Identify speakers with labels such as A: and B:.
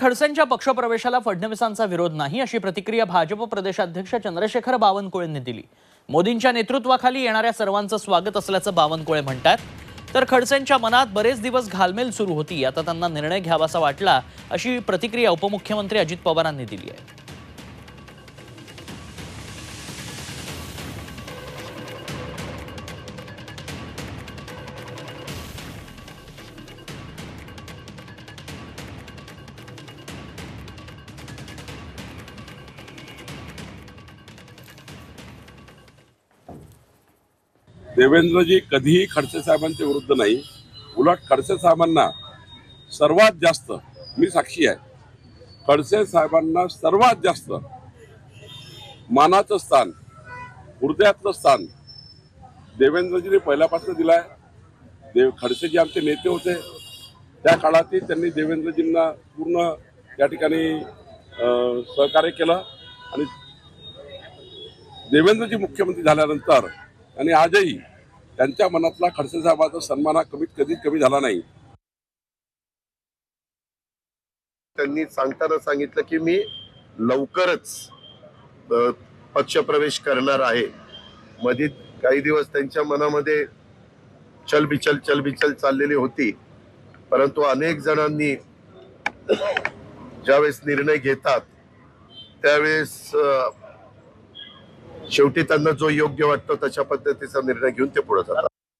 A: खडसेंच्या पक्षप्रवेशाला फडणवीसांचा विरोध नाही अशी प्रतिक्रिया भाजप प्रदेशाध्यक्ष चंद्रशेखर बावनकुळेंनी दिली. मोदींच्या नेतृत्वाखाली येणाऱ्या सर्वांचं स्वागत असल्याचं बावनकुळे म्हणतात. तर खडसेंच्या मनात बरेच दिवस घालमेल सुरू होती आता त्यांना निर्णय घ्यावासा वाटला अशी प्रतिक्रिया उपमुख्यमंत्री अजित पवारांनी दिली आहे.
B: देवेंद्रजी कधीही खडसे साहेबांच्या विरुद्ध नाही. उलट खडसे साहेबांना सर्वात जास्त मी साक्षी आहे. खडसे साहेबांना सर्वात जास्त मानाचं स्थान हृदयातलं स्थान देवेंद्रजीने पहिल्यापासून दिलाय देव खडसे जे आमचे नेते होते त्या काळातही त्यांनी देवेंद्रजींना पूर्ण त्या ठिकाणी सहकार्य केलं आणि देवेंद्रजी मुख्यमंत्री झाल्यानंतर आणि आजही त्यांच्या मनातला खडसे साहेबांचा सन्मान हा कमीत कधी कमी झाला नाही.
C: त्यांनी सांगताना सांगितलं की मी लवकरच पक्षप्रवेश करणार आहे. मध्ये काही दिवस त्यांच्या मनामध्ये चलबिचल चलबिचल चाललेली होती. परंतु अनेक जणांनी ज्यावेळेस निर्णय घेतात त्यावेळेस शेवटी त्यांना जो योग्य वाटतो तशा पद्धतीचा निर्णय घेऊन ते पुढे जातात.